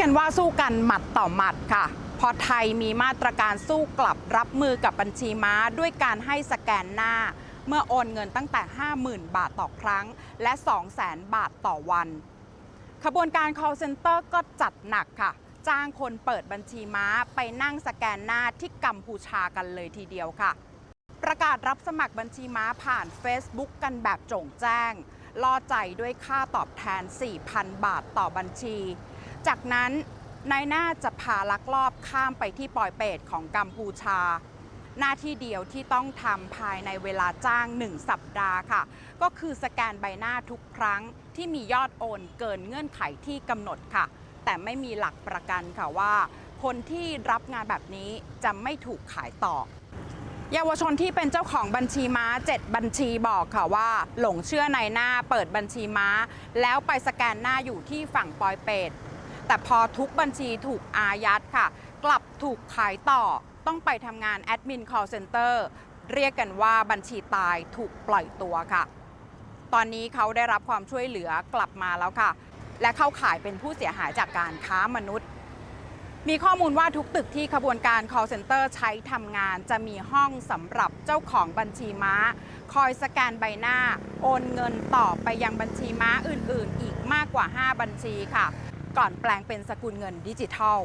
กันว่าสู้กันหมัดต่อหมัดค่ะ พอไทยมีมาตรการสู้กลับรับมือกับบัญชีม้า ด้วยการให้สแกนหน้า เมื่อโอนเงินตั้งแต่ 50,000 บาทต่อครั้ง และ 200,000 บาทต่อวัน ขบวนการ call center ก็จัดหนักค่ะ จ้างคนเปิดบัญชีม้าไปนั่งสแกนหน้าที่กัมพูชากันเลยทีเดียวค่ะ ประกาศรับสมัครบัญชีม้าผ่าน Facebook กันแบบโจ่งแจ้งล่อใจด้วยค่าตอบแทน 4,000 บาทต่อบัญชี จากนั้นนายหน้าจะพาลักลอบข้ามไปที่ปอยเปตของกัมพูชา หน้าที่เดียวที่ต้องทำภายในเวลาจ้าง 1 สัปดาห์ค่ะ ก็คือสแกนใบหน้าทุกครั้งที่มียอดโอนเกินเงื่อนไขที่กำหนดค่ะ แต่ไม่มีหลักประกันค่ะว่า คนที่รับงานแบบนี้จะไม่ถูกขายต่อเยาวชนที่เป็นเจ้าของบัญชีม้า 7 บัญชีบอกค่ะว่า หลงเชื่อในหน้าเปิดบัญชีม้า แล้วไปสแกนหน้าอยู่ที่ฝั่งปอยเปต แต่พอทุกบัญชีถูกอายัดค่ะ กลับถูกขายต่อต้องไปทำงานแอดมิน call center เรียกกันว่าบัญชีตายถูกปล่อยตัวค่ะ ตอนนี้เขาได้รับความช่วยเหลือกลับมาแล้วค่ะ และเข้าข่ายเป็นผู้เสียหายจากการค้ามนุษย์ มีข้อมูลว่าทุกตึกที่ขบวนการ call center ใช้ทำงาน จะมีห้องสำหรับเจ้าของบัญชีม้า คอยสแกนใบหน้า โอนเงินต่อไปยังบัญชีม้าอื่น ๆ อีกมากกว่า 5 บัญชีค่ะ ก่อนแปลงเป็นสกุลเงินดิจิทัล